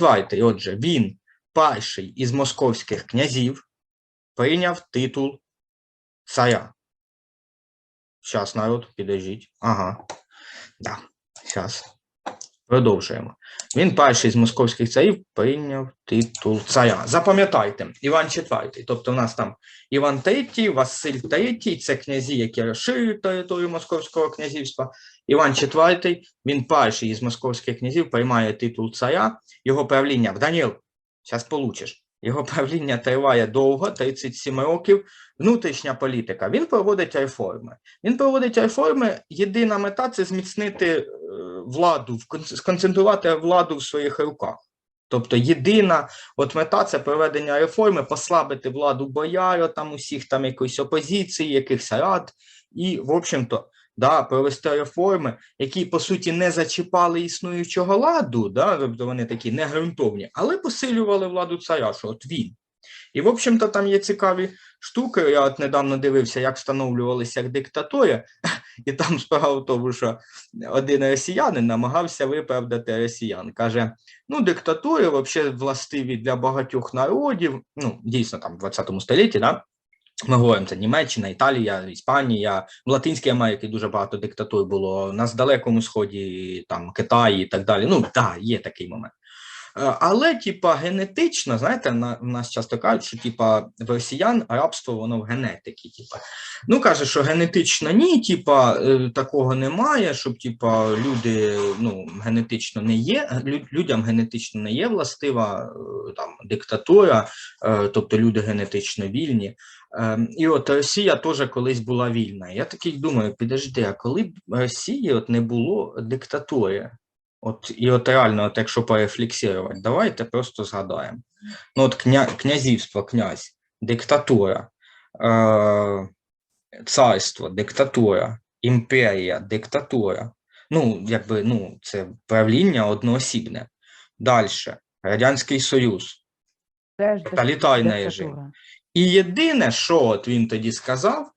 четвертий, отже, він перший із московських князів прийняв титул царя. Зараз народ, підождіть. Ага. Да, щас. Продовжуємо. Він перший з московських царів прийняв титул царя. Запам'ятайте, Іван IV. Тобто, в нас там Іван III, Василь III, це князі, які розширюють територію Московського князівства. Іван IV, він перший із московських князів приймає титул царя. Його правління, Даніл, зараз получиш. Його правління триває довго, 37 років. Внутрішня політика. Він проводить реформи. Він проводить реформи. Єдина мета це зміцнити е, владу, сконцентрувати владу в своїх руках. Тобто єдина от мета це проведення реформи, послабити владу бояр, там усіх там якоїсь опозиції, якихось рад, і, в общем-то, да, провести реформи, які по суті не зачіпали існуючого ладу, да, тобто вони такі негрунтовні, але посилювали владу царя, що от він. І, в общем-то, там є цікаві штуки. Я от недавно дивився, як встановлювалися як диктатури, і там справа в тому, що один росіянин намагався виправдати росіян. Каже: ну, диктатури взагалі властиві для багатьох народів. Ну, дійсно, там в 20 столітті, да? Ми говоримо, це Німеччина, Італія, Іспанія, в Латинській Америці дуже багато диктатур було, на Далекому Сході, там Китаї і так далі. Ну, так, да, є такий момент. Е, Але, типа, генетично, знаєте, на, нас часто кажуть, що типа в росіян рабство воно в генетиці. Типа. Ну, каже, що генетично ні, типа, е, такого немає, щоб типа люди ну, генетично не є, людям генетично не є властива е, там диктатура, тобто люди генетично вільні. Ем, І от Росія теж колись була вільна. Я такий думаю, підожди, а коли б Росії от не було диктатури? От і от реально, от якщо порефлексувати, давайте просто згадаємо. Ну, от кня, князівство, князь, диктатура, е, царство, диктатура, імперія, диктатура. Ну, якби ну, це правління одноосібне. Далі, Радянський Союз. Тоталітарний режим. І єдине, що от він тоді сказав,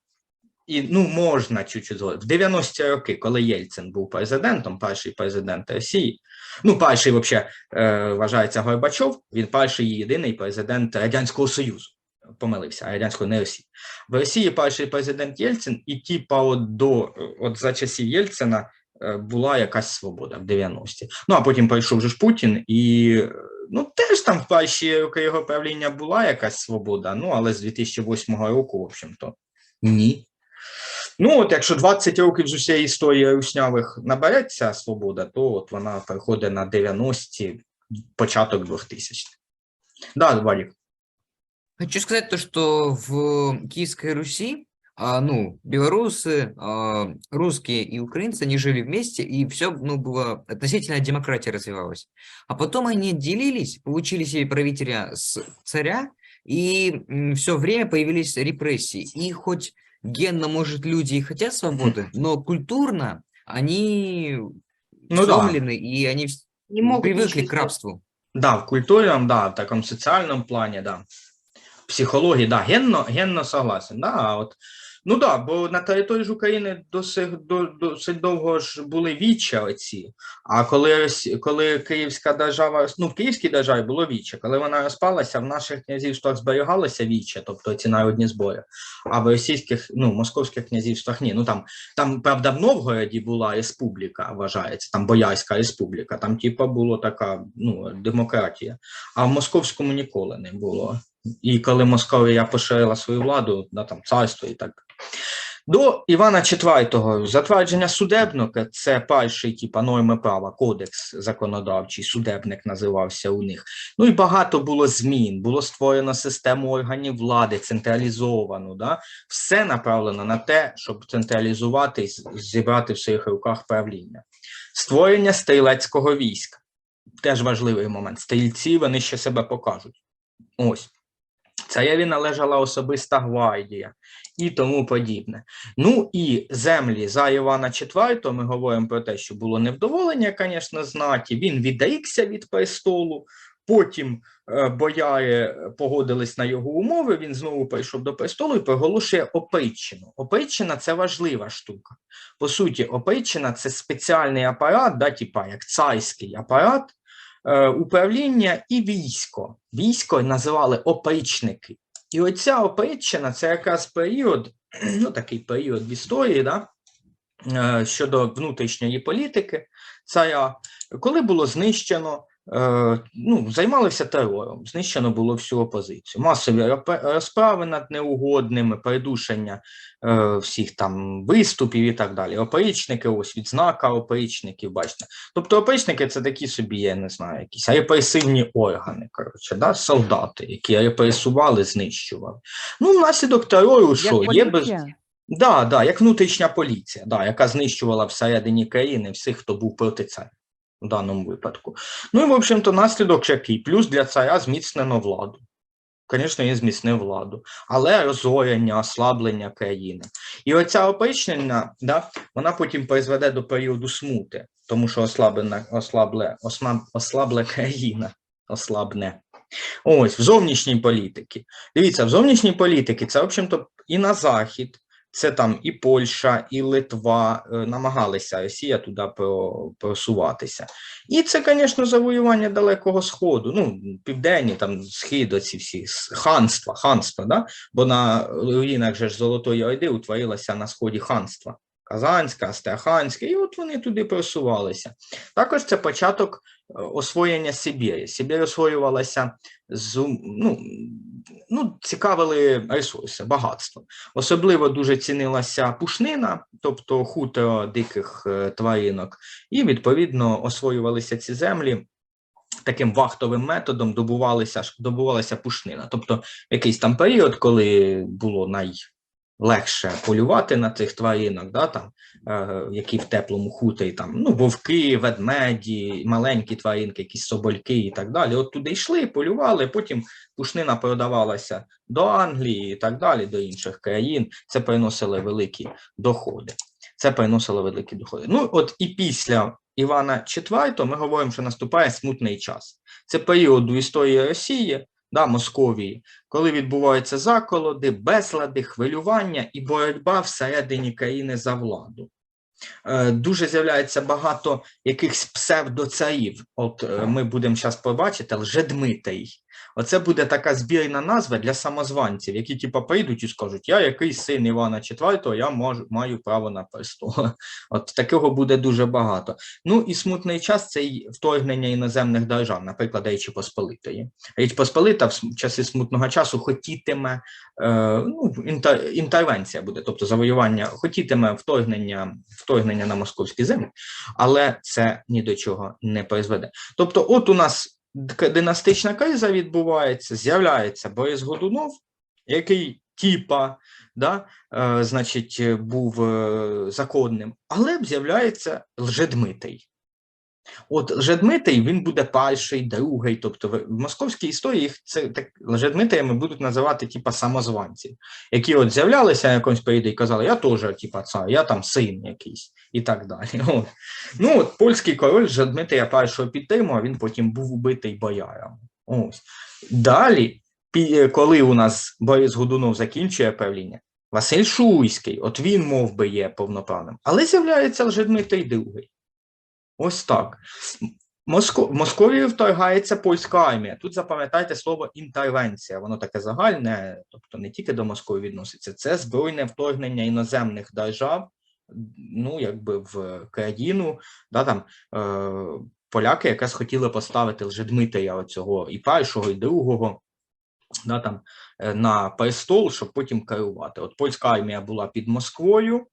і ну можна чуть-чуть згодом, в 90-ті роки, коли Єльцин був президентом, перший президент Росії, ну перший взагалі е, вважається Горбачов, він перший єдиний президент Радянського Союзу. Помилився, радянської не Росії. В Росії перший президент Єльцин, і типа от до от за часів Єльцина е, була якась свобода в 90-ті. Ну а потім прийшов же ж Путін, і е, ну теж там в перші роки його правління була якась свобода. Ну але з 2008 року, в общем-то, ні. Ну, от якщо 20 років з усієї історії руснявих набереться свобода, то от вона переходить на 90-ті, початок 2000 х Да, Валік. Хочу сказать то, что в Киевской Руси, а, ну, белорусы, а, русские и украинцы, они жили вместе, и все, ну, было, относительная демократия развивалась. А потом они отделились, получили себе правителя с царя, и все время появились репрессии. И хоть генно, может, люди и хотят свободы, но культурно они Ну да. сломлены, и они вс- Не могут привыкли ничего к рабству. Да, в культурі, да, в такому соціальному плані, да. В психології, да, генно, генно согласен. Да, а от, ну да, бо на території ж України досить, до, досить довго ж були віччя оці. А коли, коли Київська держава, ну в Київській державі було віччя, коли вона розпалася, в наших князівствах зберігалося віччя, тобто ці народні збори, а в російських, ну, московських князівствах ні. Ну там, там, правда, в Новгороді була республіка, вважається, там Боярська республіка, там, типа, була така ну, демократія, а в московському ніколи не було. І коли Московія поширила свою владу, да, там царство і так. До Івана IV затвердження судебника це перший типа норми права, кодекс законодавчий, судебник називався у них. Ну і багато було змін. Було створено систему органів влади, централізовану. Да? Все направлено на те, щоб централізувати і зібрати в своїх руках правління. Створення стрілецького війська. Теж важливий момент. Стрільці вони ще себе покажуть. Ось. Цареві належала особиста гвардія і тому подібне. Ну і землі за Івана IV, ми говоримо про те, що було невдоволення, звісно, знаті. Він відрікся від престолу. Потім е, бояри погодились на його умови. Він знову прийшов до престолу і проголошує оприччину. Оприччина це важлива штука. По суті, оприччина це спеціальний апарат, да, типа як царський апарат, е, управління і військо. Військо називали опричники. І оця оприччина це якраз період, ну такий період в історії, да, е, щодо внутрішньої політики царя, коли було знищено, е, ну, займалися терором, знищено було всю опозицію, масові розправи над неугодними, придушення е, всіх там виступів і так далі. Опричники, ось відзнака опричників, бачите. Тобто опричники це такі собі, я не знаю, якісь репресивні органи, коротше, да? солдати, які репресували, знищували. Ну, внаслідок терору, що Як є без. Да, да, як внутрішня поліція, да, яка знищувала всередині країни всіх, хто був проти царя в даному випадку. Ну і, в общем-то, наслідок який? Плюс для царя зміцнено владу. Звісно, він зміцнив владу, але розорення, ослаблення країни. І оця опричнення, да, вона потім призведе до періоду смути, тому що ослаблена, ослабле, осма, ослабла країна, ослабне. Ось, в зовнішній політиці. Дивіться, в зовнішній політиці це, в общем-то, і на захід, це там і Польща, і Литва е, намагалися Росія туди просуватися. І це, звісно, завоювання Далекого Сходу, ну, південні, там, схід, оці всі ханства, ханства, да? бо на руїнах же ж Золотої Орди утворилося на сході ханства. Казанське, Астраханське, і от вони туди просувалися. Також це початок е, освоєння Сибірі. Сибір освоювалася з ну, ну, цікавили ресурси, багатство. Особливо дуже цінилася пушнина, тобто хутро диких е, тваринок, і відповідно освоювалися ці землі. Таким вахтовим методом добувалися, ж- добувалася пушнина. Тобто якийсь там період, коли було найлегше полювати на цих тваринок, да, там, е, які в теплому хуторі, там, ну, вовки, ведмеді, маленькі тваринки, якісь собольки і так далі. От туди йшли, полювали, потім пушнина продавалася до Англії і так далі, до інших країн. Це приносило великі доходи. Це приносило великі доходи. Ну, от і після Івана IV ми говоримо, що наступає смутний час. Це період у історії Росії, да, Московії, коли відбуваються заколоди, безлади, хвилювання і боротьба всередині країни за владу. Е, Дуже з'являється багато якихось псевдоцарів. От е, ми будемо зараз побачити Лжедмитий. Оце буде така збірна назва для самозванців, які типу, прийдуть і скажуть: Я якийсь син Івана IV, я можу, маю право на престол. От такого буде дуже багато. Ну і смутний час це й вторгнення іноземних держав, наприклад, Речі Посполитої. Річ Посполита в часи смутного часу хотітиме, е, ну, інтер, інтервенція буде, тобто завоювання, хотітиме вторгнення, вторгнення на московські землі, але це ні до чого не призведе. Тобто, от у нас династична криза відбувається, з'являється Борис Годунов, який тіпа, да, е, значить, був е, законним, але з'являється Лжедмитий. От Лжедмитий він буде перший, другий. Тобто в московській історії їх це так Лжедмитиями будуть називати типа самозванців, які от з'являлися на якомусь періоді і казали, я теж типа цар, я там син якийсь і так далі. От. Ну от польський король Лжедмитрія першого підтримував, він потім був убитий боярами. Ось. Далі, коли у нас Борис Годунов закінчує правління, Василь Шуйський, от він мов би є повноправним, але з'являється Лжедмитрий другий. Ось так. Моско... Московію вторгається польська армія. Тут запам'ятайте слово інтервенція. Воно таке загальне, тобто не тільки до Москви відноситься. Це збройне вторгнення іноземних держав, ну якби в країну, да, там е... поляки якраз хотіли поставити Лжедмитрія оцього і першого, і другого. Да, там, е, на престол, щоб потім керувати. От польська армія була під Москвою,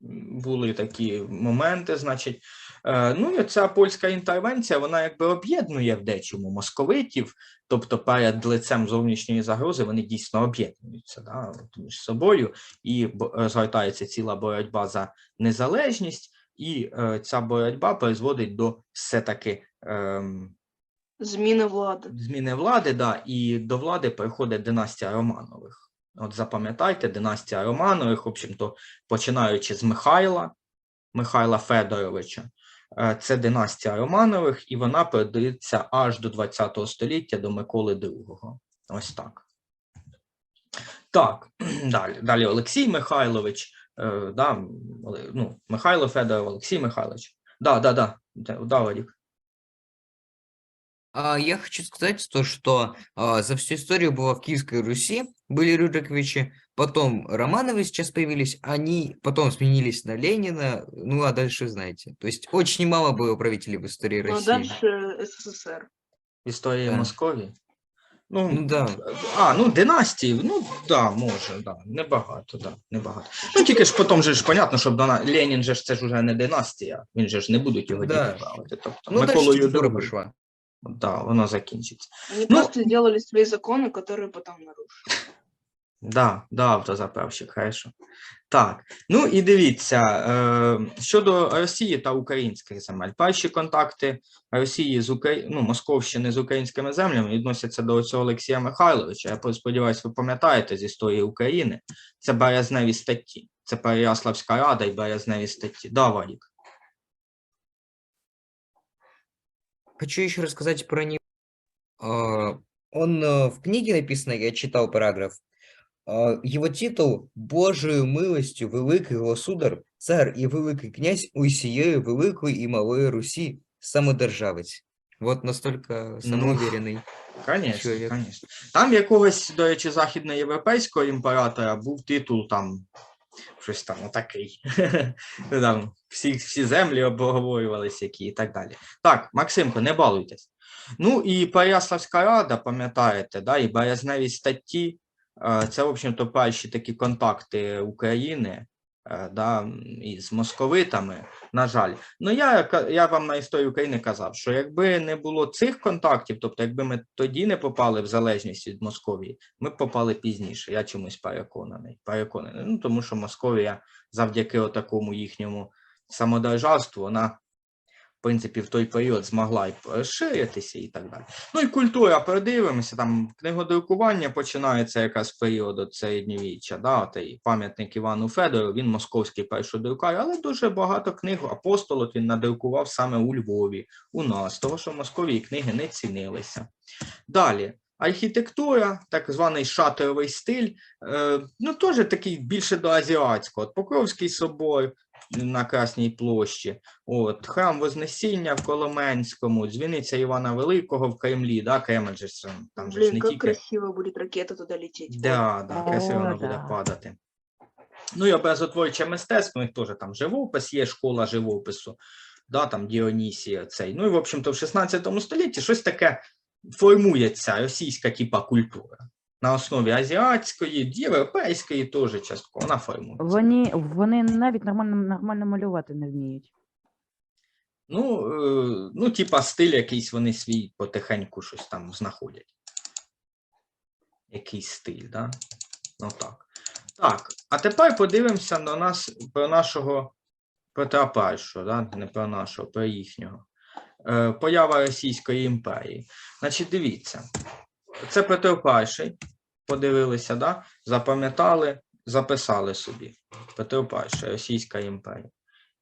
були такі моменти, значить. Е, Ну і ця польська інтервенція, вона якби об'єднує в дечому московитів, тобто перед лицем зовнішньої загрози вони дійсно об'єднуються да, між собою, і розгортається ціла боротьба за незалежність, і е, ця боротьба призводить до все-таки ем, Зміни влади. зміни влади, да, і до влади приходить династія Романових. От запам'ятайте, династія Романових, в общем-то, починаючи з Михайла, Михайла Федоровича. Е, Це династія Романових, і вона передається аж до ХХ століття до Миколи II. Ось так. Так, далі. Далі Олексій Михайлович, е, да, ну, Михайло Федоров, Олексій Михайлович. Да, да, да, да. А, Я хочу сказать то, что а, за всю историю было в Киевской Руси, были Рюриковичи, потом Романовы сейчас появились, они потом сменились на Ленина, ну а дальше знаете. То есть очень мало было правителей в истории Ну, а России. дальше СССР. Історії Да. Московії? Ну, Ну да. А, ну династії, ну да, може, да. Небагато, да, небагато. Ну тільки ж потім же ж понятно, щоб дона... Ленін же ж це ж уже не династія, він же ж не будуть його Да. діти правити. Тобто Ну дальше Миколою диктатура другим. пошла. Да, воно закінчиться. Они Ну- просто сделали свои законы, которые потом нарушили. Да, да, автозаправщик, хорошо. Так, ну і дивіться, е, щодо Росії та українських земель. Перші контакти Росії з Украї... ну, Московщини з українськими землями відносяться до цього Олексія Михайловича. Я сподіваюся, ви пам'ятаєте з історії України. Це березневі статті. Це Переяславська рада і березневі статті. Да, Вадік. Хочу еще рассказать про него. Он э, в книге написано, я читал параграф. Его титул «Божию милостю великий государ, цар і великий князь усієї великої і малої Русі, самодержавець». Вот настолько самоуверенный. Конечно, Чоловік. конечно. Там якогось, до речі, західноєвропейського імператора був титул там щось там отакий. Ну, там всі, всі землі обговорювалися які і так далі. Так, Максимко, не балуйтесь. Ну і Переяславська рада, пам'ятаєте, да, і березневі статті. е, Це, в общем-то, перші такі контакти України да, м, із московитами, на жаль. Ну, я, я вам на історію України казав, що якби не було цих контактів, тобто, якби ми тоді не попали в залежність від Московії, ми б попали пізніше. Я чомусь переконаний. переконаний. Ну, тому що Московія завдяки такому їхньому самодержавству, вона, принципі, в той період змогла й розширитися і так далі. Ну і культура, передивимося, там книгодрукування починається якраз з періоду середньовіччя, да, і пам'ятник Івану Федору, він московський першодрукар, але дуже багато книг апостолот він надрукував саме у Львові, у нас, того, що в Московії книги не цінилися. Далі. Архітектура, так званий шатеровий стиль, е, ну теж такий більше до азіатського. Покровський собор на Красній площі, от, храм Вознесіння в Коломенському, дзвіниця Івана Великого в Кремлі, да, Кремль же ж, там же ж не тільки. красиво будет ракета туда лететь. Да, да, красиво О, вона буде да. падати. Ну і образотворче мистецтво, у них теж там живопис, є школа живопису, да, там Діонісія цей. Ну і, в общем-то, в 16 столітті щось таке формується російська типа культура. На основі азіатської, європейської теж частково вона формується. Вони, вони навіть нормально, нормально малювати не вміють. Ну, е, ну, типа стиль якийсь вони свій потихеньку щось там знаходять. Якийсь стиль, да? Ну так. Так, а тепер подивимося на нас про нашого Петра да? не про нашого, про їхнього. Е, поява Російської імперії. Значить, дивіться, це І, подивилися, да? запам'ятали, записали собі. І, Російська імперія.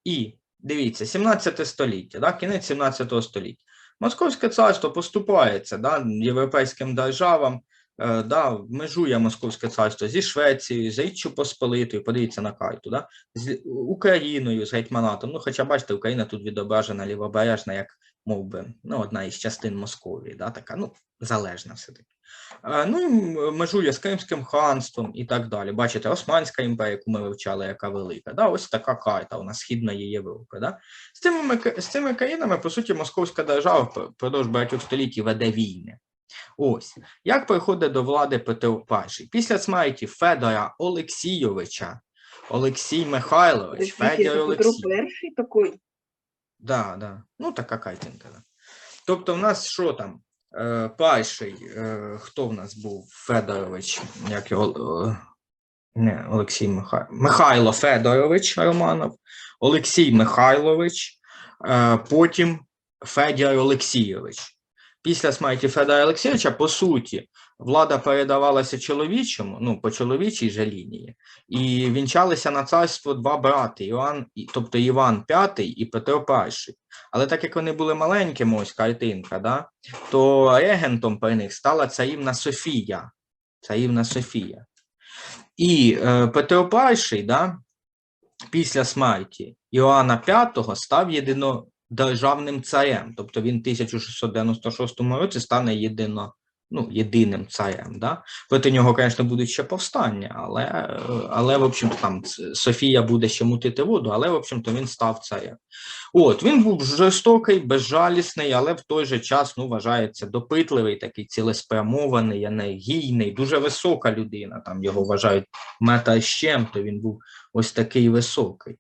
І дивіться, 17 століття, да? кінець 17 століття. Московське царство поступається да? європейським державам, е, да? межує Московське царство зі Швецією, з Річчю Посполитою, подивіться на карту, да? з Україною, з гетьманатом. Ну, хоча бачите, Україна тут відображена лівобережна, як мов би, ну, одна із частин Московії, да? така, ну, залежна все-таки. Е, Ну і межує з Кримським ханством і так далі. Бачите, Османська імперія, яку ми вивчали, яка велика. Да? Ось така карта у нас східної Європи. Да? З, цими, з цими країнами, по суті, Московська держава впродовж багатьох століть веде війни. Ось як приходить до влади Петро І. Після смерті Федора Олексійовича, Олексій Михайлович, Федір это Петро Олексій. Перший такой? Да, да. Ну, така картинка. Да. Тобто, в нас що там? Е, перший, е, хто в нас був? Федорович, як його. Е, не, Олексій Михайло. Михайло Федорович Романов, Олексій Михайлович, потім Федір Олексійович. Після смерті Федора Олексійовича, по суті, влада передавалася чоловічому, ну, по чоловічій же лінії, і вінчалися на царство два брати, Іван, тобто Іван V і Петро І. Але так як вони були маленькими, ось картинка, да, то регентом при них стала царівна Софія. Царівна Софія. І е, Петро І, да, після смерті Іоанна V став єдино, державним царем. Тобто він в 1696 році стане єдино, ну, єдиним царем. Да? Проти нього, звісно, будуть ще повстання, але, але в общем-то, там Софія буде ще мутити воду, але, в общем-то, він став царем. От, він був жорстокий, безжалісний, але в той же час ну, вважається допитливий, такий цілеспрямований, енергійний, дуже висока людина. Там його вважають мета з чим-то, він був ось такий високий.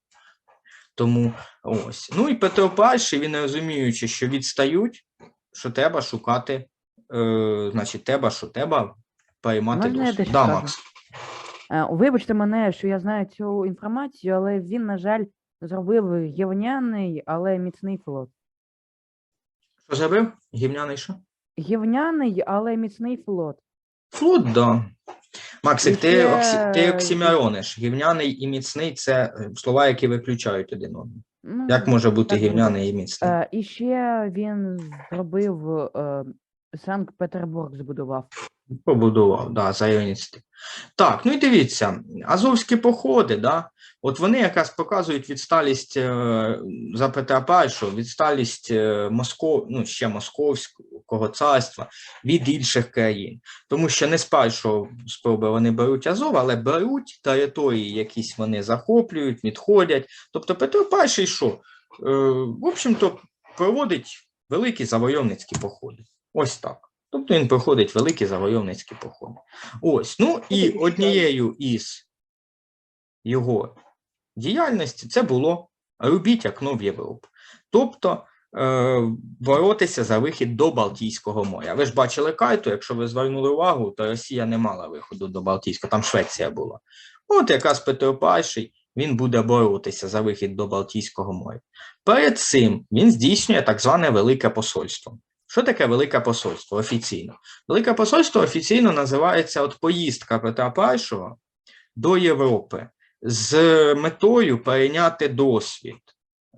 Тому ось. Ну і Петро І, він розуміючи, що відстають, що треба шукати, е, значить, треба, що треба приймати Можна я досвід. дещо Да, скажу? Макс. Е, Вибачте мене, що я знаю цю інформацію, але він, на жаль, зробив гівняний, але міцний флот. Що зробив? Гівняний що? Гівняний, але міцний флот. Флот, да. Максик, ти, ще оксі, ти оксімірониш. Гівняний і міцний це е, слова, які виключають один одного. Ну, Як може бути так гівняний і міцний? Е, і ще він зробив е, Санкт-Петербург збудував. Побудував, да, за. Так, ну і дивіться, азовські походи, да, от вони якраз показують відсталість е, за Петра І, відсталість е, Москов, ну, ще Московського царства від інших країн. Тому що не з першого спроби вони беруть Азов, але беруть території, якісь вони захоплюють, відходять. Тобто Петро І що? Е, в общем-то, проводить великі завойовницькі походи. Ось так. Тобто він проходить великі завойовницькі походи. Ось. Ну і однією із його діяльності це було робіть окно в Європу. Тобто е, боротися за вихід до Балтійського моря. Ви ж бачили карту, якщо ви звернули увагу, то Росія не мала виходу до Балтійського, там Швеція була. От якраз Петро І він буде боротися за вихід до Балтійського моря. Перед цим він здійснює так зване Велике посольство. Що таке Велике посольство офіційно? Велике посольство офіційно називається от поїздка Петра І до Європи з метою перейняти досвід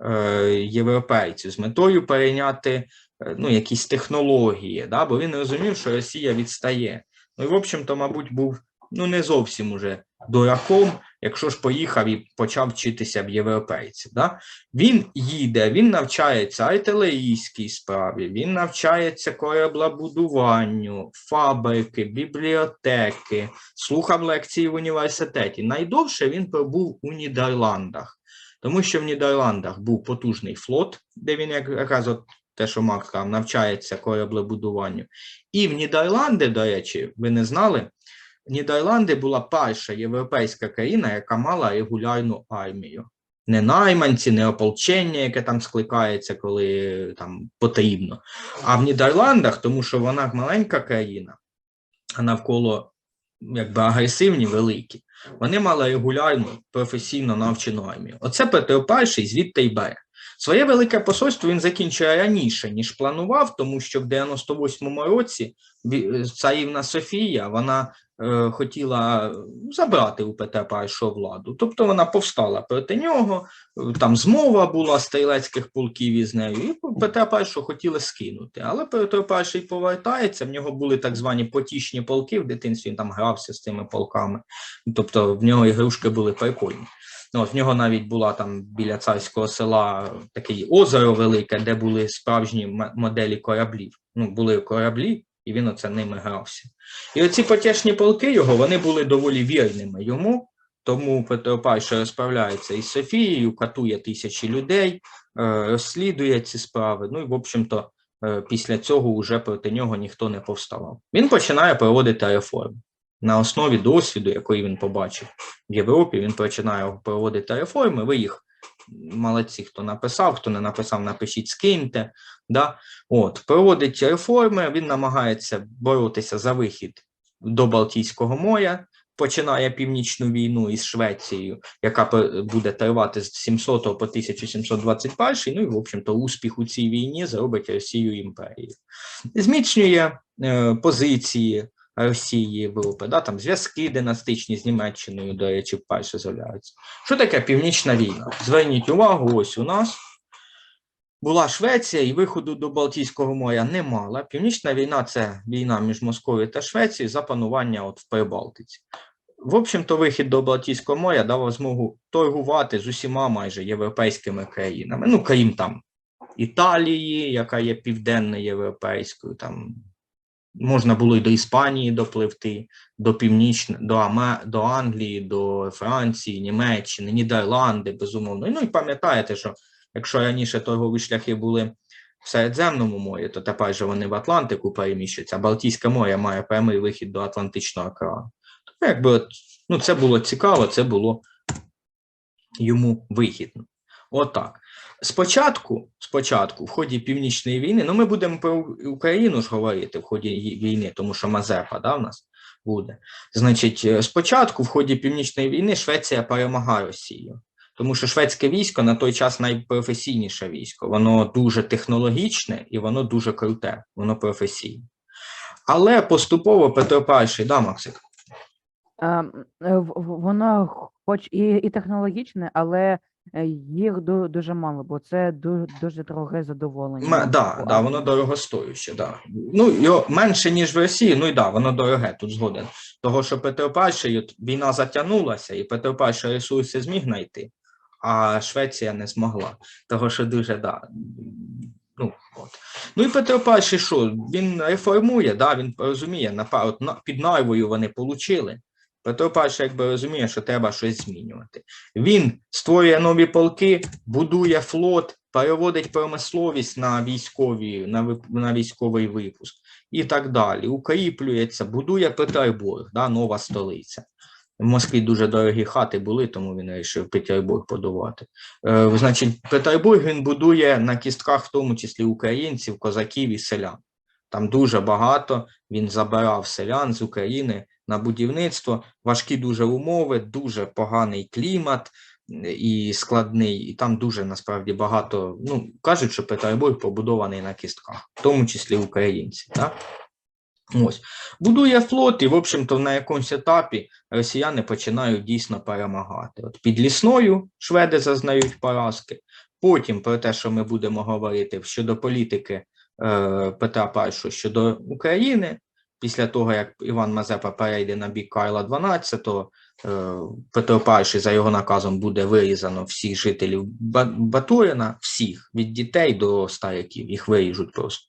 е, європейців, з метою перейняти е, ну, якісь технології, да? бо він розумів, що Росія відстає. Ну і, в общем-то, мабуть, був ну, не зовсім уже дураком, якщо ж поїхав і почав вчитися в європейців. Да? Він їде, він навчається артилерійській справі, він навчається кораблебудуванню, фабрики, бібліотеки, слухав лекції в університеті. Найдовше він пробув у Нідерландах, тому що в Нідерландах був потужний флот, де він якраз от те, що Марк сказав, навчається кораблебудуванню. І в Нідерланди, до речі, ви не знали, Нідерланди була перша європейська країна, яка мала регулярну армію. Не найманці, не ополчення, яке там скликається, коли там потрібно. А в Нідерландах, тому що вона маленька країна, а навколо якби агресивні, великі, вони мали регулярну професійно навчену армію. Оце Петро І звідти й бере. Своє велике посольство він закінчує раніше, ніж планував, тому що в 98-му році ві- царівна Софія вона е, хотіла забрати у Петра І владу. Тобто вона повстала проти нього, е, там змова була стрілецьких полків із нею, і Петра І хотіли скинути. Але Петро І повертається, в нього були так звані потішні полки, в дитинстві він там грався з цими полками. Тобто в нього ігрушки були прикольні. Ну, от в нього навіть була там біля царського села таке озеро велике, де були справжні моделі кораблів. Ну, були кораблі, і він оце ними грався. І оці потішні полки його вони були доволі вірними йому. Тому Петро І розправляється із Софією, катує тисячі людей, е, розслідує ці справи. Ну і, в общем-то, е, після цього вже проти нього ніхто не повставав. Він починає проводити реформи. На основі досвіду, який він побачив в Європі, він починає проводити реформи. Ви їх молодці, хто написав, хто не написав, напишіть, скиньте. Да? От, проводить реформи, він намагається боротися за вихід до Балтійського моря, починає північну війну із Швецією, яка буде тривати з 700 по 1721, ну і, в общем-то, успіх у цій війні зробить Росію імперією. Зміцнює е, позиції Росії Європі, да, там зв'язки династичні з Німеччиною, до речі, вперше з'являються. Що таке північна війна? Зверніть увагу, ось у нас була Швеція і виходу до Балтійського моря не мала. Північна війна це війна між Московією та Швецією за панування от в Прибалтиці. В общем-то, вихід до Балтійського моря дав змогу торгувати з усіма майже європейськими країнами, ну крім там Італії, яка є південно-європейською, там можна було й до Іспанії допливти, до Північної, до, Аме, до Англії, до Франції, Німеччини, Нідерланди, безумовно. Ну і пам'ятаєте, що якщо раніше торгові шляхи були в Середземному морі, то тепер же вони в Атлантику переміщуються, а Балтійське море має прямий вихід до Атлантичного океану. Тому якби ну, це було цікаво, це було йому вигідно. Отак. Спочатку, спочатку, в ході Північної війни, ну ми будемо про Україну ж говорити в ході війни, тому що Мазепа да, в нас буде. Значить, е, спочатку, в ході Північної війни, Швеція перемагає Росію. Тому що шведське військо на той час найпрофесійніше військо. Воно дуже технологічне і воно дуже круте, воно професійне. Але поступово Петро І, да, Максик? А, м, е, в- в- воно хоч і, і технологічне, але їх дуже мало, бо це ду- дуже дороге задоволення. Ма, да, да, воно дорогостоюще, да. Ну, його менше, ніж в Росії, ну і да, воно дороге, тут згоден. Того, що Петро війна затягнулася, і Петро ресурси зміг знайти, а Швеція не змогла. Того, що дуже, да. Ну, от. ну і Петро що, він реформує, да, він розуміє, от, на, під Нарвою вони получили. Петро І якби розуміє, що треба щось змінювати. Він створює нові полки, будує флот, переводить промисловість на військові, на, на військовий випуск і так далі. Укріплюється, будує Петербург, да, нова столиця. В Москві дуже дорогі хати були, тому він вирішив Петербург будувати. Е, значить, Петербург він будує на кістках, в тому числі українців, козаків і селян. Там дуже багато він забирав селян з України на будівництво, важкі дуже умови, дуже поганий клімат і складний, і там дуже насправді багато. Ну кажуть, що Петербург побудований на кістках, в тому числі українці. Так? Ось будує флот, і в общем-то на якомусь етапі росіяни починають дійсно перемагати. От під лісною шведи зазнають поразки. Потім про те, що ми будемо говорити щодо політики е, Петра І щодо України, після того, як Іван Мазепа перейде на бік Карла XII, е, Петро І за його наказом буде вирізано всіх жителів Ба- Батурина, всіх, від дітей до стариків, їх виріжуть просто.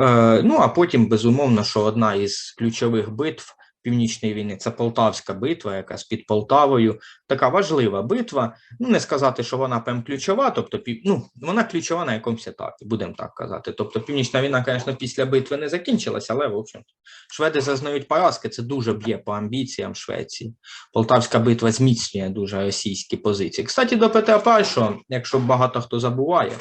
Е, ну, а потім, безумовно, що одна із ключових битв Північної війни це Полтавська битва, яка з під Полтавою. Така важлива битва. Ну, не сказати, що вона прям ключова, тобто ну, вона ключова на якомусь етапі, будемо так казати. Тобто Північна війна, звісно, після битви не закінчилася, але, в общем, шведи зазнають поразки, це дуже б'є по амбіціям Швеції. Полтавська битва зміцнює дуже російські позиції. Кстати, до Петра І, якщо багато хто забуває,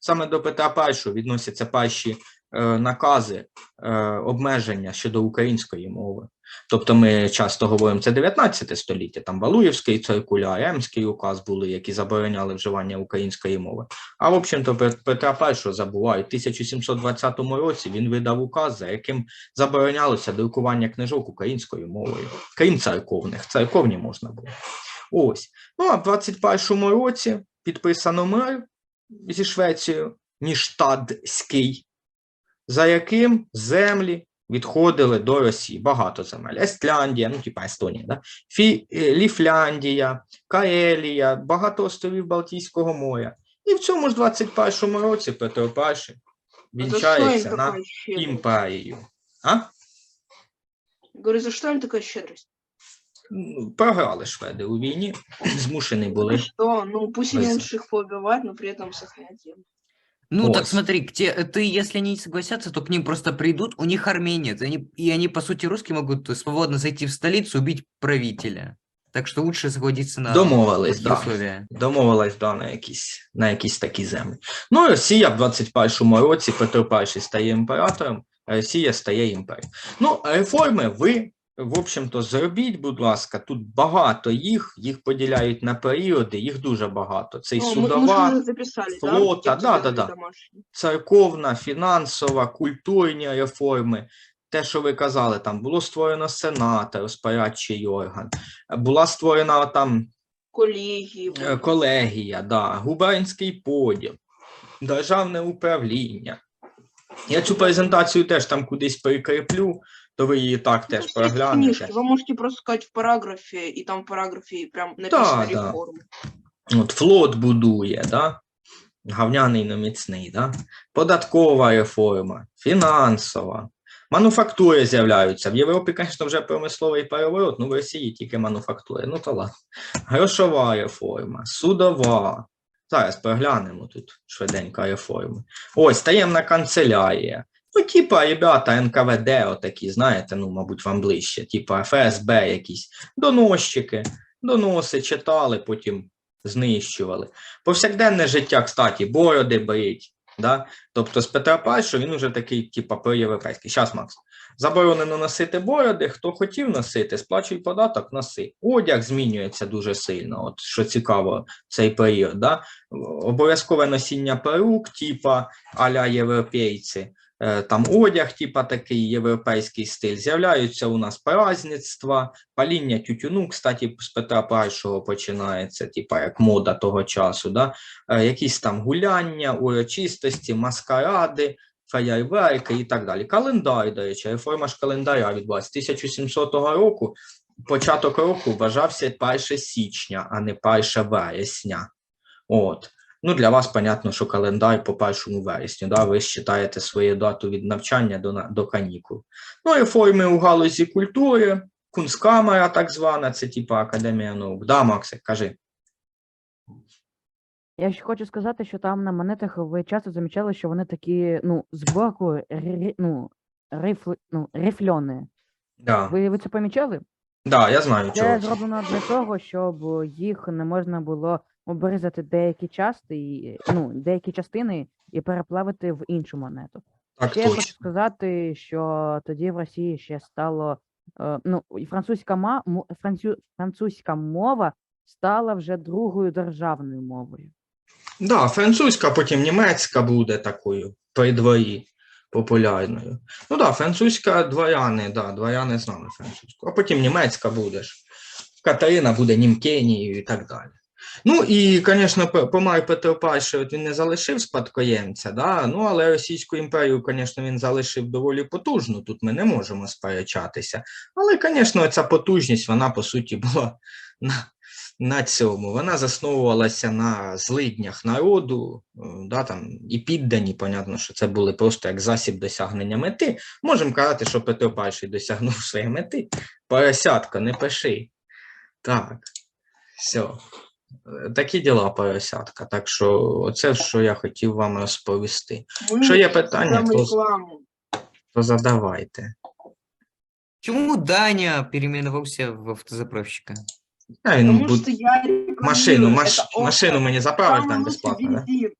саме до Петра І відносяться перші е, накази е, обмеження щодо української мови. Тобто ми часто говоримо, це 19 століття, там Валуєвський циркуляр, Емський указ були, які забороняли вживання української мови. А в общем-то Петра І забувають. У 1720 році він видав указ, за яким заборонялося друкування книжок українською мовою, крім церковних. Церковні можна було. Ось. Ну а в 21 році підписано мир зі Швецією, Ніштадтський, за яким землі відходили до Росії. Багато земель. Естляндія, ну типа Естонія, да? Фі, е, Ліфляндія, Карелія, багато островів Балтійського моря. І в цьому ж 21 році Петро І вінчається на імперію. А? Говорю, за что им такая щедрость? Ну, Програли шведи у війні, змушені були. Ну, пусть они Спасибо. лучше их поубивают, но при этом сохранят землю. Ну, так Вот. смотри, к те, ты, если они не согласятся, то к ним просто придут, у них армии нет, и они, и они, по сути, русские могут свободно зайти в столицу, убить правителя. Так что лучше согласиться на Домовились, такие да. условия. Домовилась да, на, якісь, на якісь такі землі. Ну, Росія в 21-му році Петро І стає імператором, а Росія стає імперією. Ну, реформи ви, в общем-то, зробіть, будь ласка, тут багато їх, їх поділяють на періоди, їх дуже багато. Це і Ну, мы, мы же судова, записали, флота, да? да, да, церковна, фінансова, культурні реформи. Те, що ви казали, там було створено сенат, розпорядчий орган, була створена там Коллегии. Е, колегія, да, губернський поділ, державне управління. Я цю презентацію теж там кудись прикріплю, то ви її так Ну, теж проглянете. Вы можете просто сказать в параграфе, и там в параграфе прям написано да. реформы. От флот будує, да? Гавняний, но міцний, да? Податкова реформа, фінансова, мануфактури з'являються. В Європі, звісно, вже промисловий переворот, ну в Росії тільки мануфактури. Ну то ладно. Грошова реформа, судова. Зараз переглянемо тут швиденько реформи. Ось таємна канцелярія. Ну, типа, ребята, НКВД, отакі, знаєте, ну, мабуть, вам ближче, типа ФСБ якісь, доносчики, доноси читали, потім знищували. Повсякденне життя, кстати, бороди беріть. Да? Тобто з Петра І він уже такий, типа, проєвропейський. Щас, Макс. Заборонено носити бороди. Хто хотів носити, сплачуй податок, носи. Одяг змінюється дуже сильно. От що цікаво, цей період. Да? Обов'язкове носіння перук, типа аля європейці. Е, Там одяг, типа такий європейський стиль. З'являються у нас праздництва, паління тютюну, кстати, з Петра І починається, типа як мода того часу. Да? Е, Якісь там гуляння, урочистості, маскаради, феєрверки і так далі. Календар, до речі, реформа ж календаря відбулася 1700 року. Початок року вважався 1 січня, а не 1 вересня. От. Ну, для вас, понятно, що календар по 1 вересню, да, ви считаєте свою дату від навчання до, до канікул. Ну, реформи у галузі культури, кунсткамера так звана, це типа Академія наук. Да, Максик, кажи. Я ще хочу сказати, що там на монетах ви часто замічали, що вони такі, ну, збоку, ну, рифл, ну, рифльоні. Да, Ви, ви це помічали? да, я знаю, Це чого. зроблено для того, щоб їх не можна було обрізати деякі части, ну, деякі частини і переплавити в іншу монету. Так Ще я хочу сказати, що тоді в Росії ще стало е, ну, і французька ма, францю, французька мова стала вже другою державною мовою. Да, французька, потім німецька буде такою при дворі популярною. Ну да, французька дворяни, да, дворяни знали французьку, а потім німецька буде ж. Катерина буде німкенією і так далі. Ну і, звісно, помер Петро І, от він не залишив спадкоємця, да? ну але Російську імперію, звісно, він залишив доволі потужну, тут ми не можемо сперечатися. Але, звісно, ця потужність, вона, по суті, була на, на цьому. Вона засновувалася на злиднях народу, е, да, там, і піддані, понятно, що це були просто як засіб досягнення мети. Можемо казати, що Петро І досягнув своєї мети. Поросятка, не пиши. Так, все. Е, Такі діла, поросятка. Так що це, що я хотів вам розповісти. Мы Що є питання, там то, рекламу. то задавайте. Чому Даня переименовался в автозаправщика? А він Потому буде что я рекламирую. машину, Это маш, он машину мені заправиш там самый лучший безплатно, да? бензин.